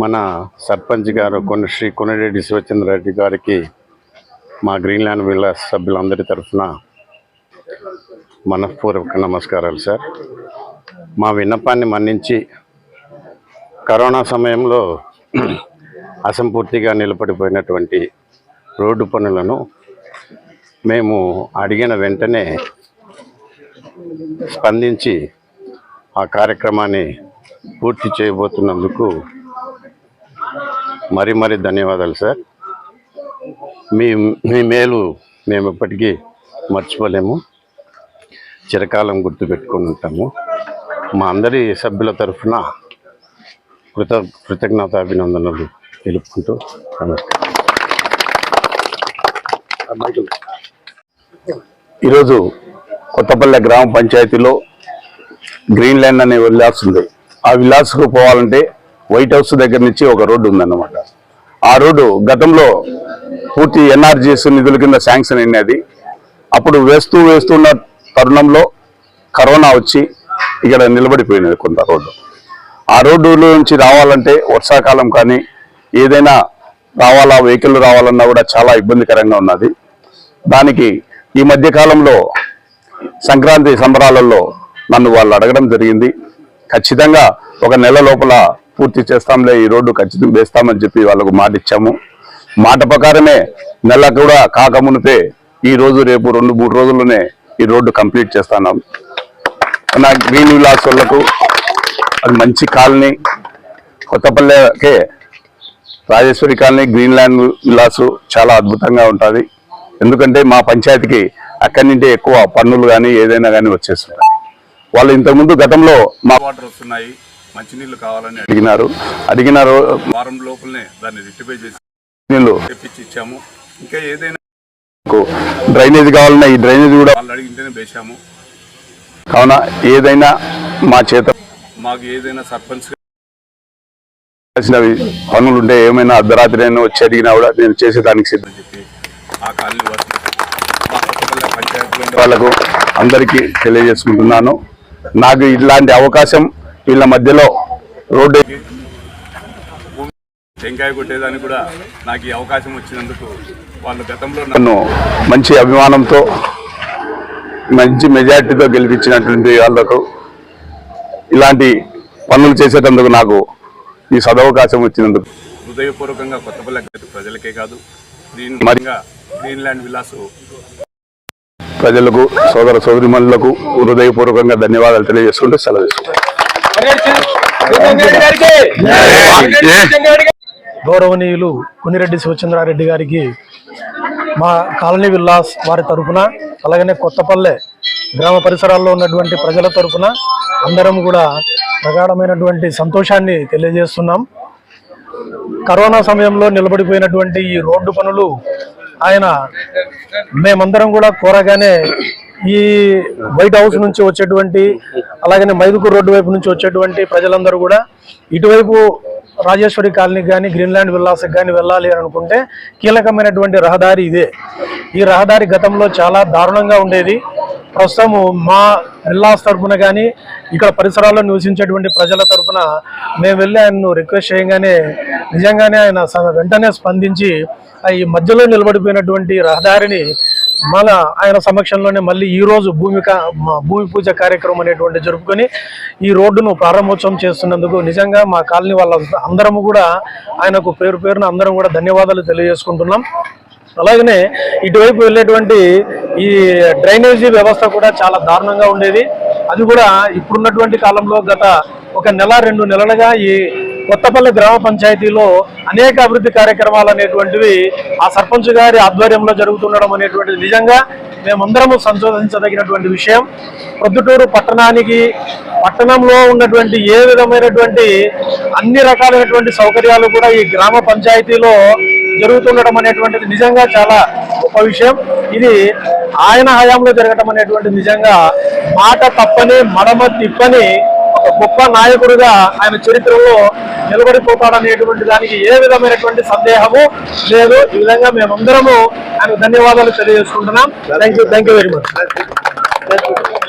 మన సర్పంచ్ గారు కొన్ని శ్రీ కొనిరెడ్డి శివచంద్రరెడ్డి గారికి మా గ్రీన్లాండ్ విల్లాస్ సభ్యులందరి తరఫున మనఃపూర్వక నమస్కారాలు సార్. మా విన్నపాన్ని మన్నించి కరోనా సమయంలో అసంపూర్తిగా నిలబడిపోయినటువంటి రోడ్డు పనులను మేము అడిగిన వెంటనే స్పందించి ఆ కార్యక్రమాన్ని పూర్తి చేయబోతున్నందుకు మరి మరి ధన్యవాదాలు సార్. మీ మీ మేలు మేము ఎప్పటికీ మర్చిపోలేము. చిరకాలం గుర్తుపెట్టుకొని ఉంటాము. మా అందరి సభ్యుల తరఫున కృత కృతజ్ఞతాభినందనలు తెలుపుకుంటూ నమస్కారం. ఈరోజు కొత్తపల్లె గ్రామ పంచాయతీలో గ్రీన్ ల్యాండ్ అనే విలాస్ ఉంది ఆ విలాస్కు పోవాలంటే వైట్ హౌస్ దగ్గర నుంచి ఒక రోడ్డు ఉందన్నమాట. ఆ రోడ్డు గతంలో పూర్తి ఎన్ఆర్జీఎస్ నిధుల కింద శాంక్షన్ అయినది. అప్పుడు వేస్తూ వేస్తున్న తరుణంలో కరోనా వచ్చి ఇక్కడ నిలబడిపోయినది కొంత రోడ్డు. ఆ రోడ్డులో నుంచి రావాలంటే వర్షాకాలం కానీ ఏదైనా రావాలా వెహికల్ రావాలన్నా కూడా చాలా ఇబ్బందికరంగా ఉన్నది. దానికి ఈ మధ్య కాలంలో సంక్రాంతి సంబరాలలో నన్ను వాళ్ళు అడగడం జరిగింది. ఖచ్చితంగా ఒక నెల లోపల పూర్తి చేస్తాంలే ఈ రోడ్డు ఖచ్చితంగా వేస్తామని చెప్పి వాళ్ళకు మాట ఇచ్చాము. మాట ప్రకారమే నెల కూడా కాకమునిపే ఈ రోజు రేపు రెండు మూడు రోజుల్లోనే ఈ రోడ్డు కంప్లీట్ చేస్తాను నా గ్రీన్ విలాస్ వాళ్ళకు అది మంచి colony. కొత్తపల్లెకే Rajeshwari colony green land Vilas చాలా అద్భుతంగా ఉంటుంది. ఎందుకంటే మా పంచాయతీకి అక్కడి నుండి ఎక్కువ పన్నులు కానీ ఏదైనా కానీ వచ్చేస్తున్నాయి. వాళ్ళు ఇంతకుముందు గతంలో మా వాటర్ వస్తున్నాయి. మంచినీళ్ళు కావాలని అడిగినారు. అడిగిన వారం లోపలనే దాన్ని రెక్టిఫై చేసి నీళ్ళు తెప్పించి ఇచ్చాము. ఇంకా ఏదైనా డ్రైనేజ్ కావాలన్నా ఈ డ్రైనేజ్ కూడా వాళ్ళు అడిగింటేనే వేసాము కావున ఏదైనా మా చేత మాకు ఏదైనా సర్పంచ్ కావాల్సినవి పనులు ఉంటే ఏమైనా అర్ధరాత్రి అయినా వచ్చి అడిగినా కూడా నేను చేసేదానికి సిద్ధం. చెప్పి ఆ కాలనీ వాళ్ళకు అందరికీ తెలియజేసుకుంటున్నాను. నాకు ఇలాంటి అవకాశం వీళ్ళ మధ్యలో రోడ్డు టెంకాయ కొట్టేదానికి కూడా నాకు ఈ అవకాశం వచ్చినందుకు వాళ్ళు గతంలో నన్ను మంచి అభిమానంతో మంచి మెజార్టీతో గెలిపించినటువంటి వాళ్ళకు ఇలాంటి పనులు చేసేటందుకు నాకు ఈ సదవకాశం వచ్చినందుకు హృదయపూర్వకంగా కొత్తపల్లె ప్రజలకే కాదు గ్రీన్ గ్రీన్లాండ్ విలాసు ప్రజలకు సోదర సోదరిమణులకు హృదయపూర్వకంగా ధన్యవాదాలు తెలియజేసుకుంటూ సెలవు. గౌరవనీయులు కొనిరెడ్డి శివచంద్రారెడ్డి గారికి మా కాలనీ విల్లాస్ వారి తరపున అలాగనే కొత్తపల్లె గ్రామ పరిసరాల్లో ఉన్నటువంటి ప్రజల తరపున అందరం కూడా ప్రగాఢమైనటువంటి సంతోషాన్ని తెలియజేస్తున్నాం. కరోనా సమయంలో నిలబడిపోయినటువంటి ఈ రోడ్డు పనులు ఆయన మేమందరం కూడా కోరగానే ఈ వైట్ హౌస్ నుంచి వచ్చేటువంటి అలాగనే మైదుకూరు రోడ్డు వైపు నుంచి వచ్చేటువంటి ప్రజలందరూ కూడా ఇటువైపు రాజేశ్వరి కాలనీకి కానీ గ్రీన్లాండ్ విల్లాస్కి కానీ వెళ్ళాలి అని అనుకుంటే కీలకమైనటువంటి రహదారి ఇదే. ఈ రహదారి గతంలో చాలా దారుణంగా ఉండేది. ప్రస్తుతం మా విల్లాస్ తరఫున కానీ ఇక్కడ పరిసరాల్లో నివసించేటువంటి ప్రజల తరఫున మేము వెళ్ళి ఆయన్ను రిక్వెస్ట్ చేయగానే నిజంగానే ఆయన స- వెంటనే స్పందించి ఆ ఈ మధ్యలో నిలబడిపోయినటువంటి రహదారిని మన ఆయన సమక్షంలోనే మళ్ళీ ఈరోజు భూమిక భూమి భూమి పూజ కార్యక్రమం అనేటువంటి జరుపుకొని ఈ రోడ్డును ప్రారంభోత్సవం చేస్తున్నందుకు నిజంగా మా కాలనీ వాళ్ళ అందరము కూడా ఆయనకు పేరు పేరున అందరం కూడా ధన్యవాదాలు తెలియజేసుకుంటున్నాం. అలాగనే ఇటువైపు వెళ్ళేటువంటి ఈ డ్రైనేజీ వ్యవస్థ కూడా చాలా దారుణంగా ఉండేది. అది కూడా ఇప్పుడున్నటువంటి కాలంలో గత ఒక నెల రెండు నెలలుగా ఈ కొత్తపల్లి గ్రామ పంచాయతీలో అనేక అభివృద్ధి కార్యక్రమాలు అనేటువంటివి ఆ సర్పంచ్ గారి ఆధ్వర్యంలో జరుగుతుండడం అనేటువంటిది నిజంగా మేమందరము సంశోధించదగినటువంటి విషయం. ప్రొద్దుటూరు పట్టణానికి పట్టణంలో ఉన్నటువంటి ఏ విధమైనటువంటి అన్ని రకాలైనటువంటి సౌకర్యాలు కూడా ఈ గ్రామ పంచాయతీలో జరుగుతుండడం అనేటువంటిది నిజంగా చాలా గొప్ప విషయం. ఇది ఆయన హయాంలో జరగడం అనేటువంటిది నిజంగా మాట తప్పని మడమ తిప్పని ఒక గొప్ప నాయకుడిగా ఆయన చరిత్రలో నిలబడిపోతాడనేటువంటి దానికి ఏ విధమైనటువంటి సందేహము లేదు. ఈ విధంగా మేమందరము ఆయన ధన్యవాదాలు తెలియజేసుకుంటున్నాం. Thank you thank you very much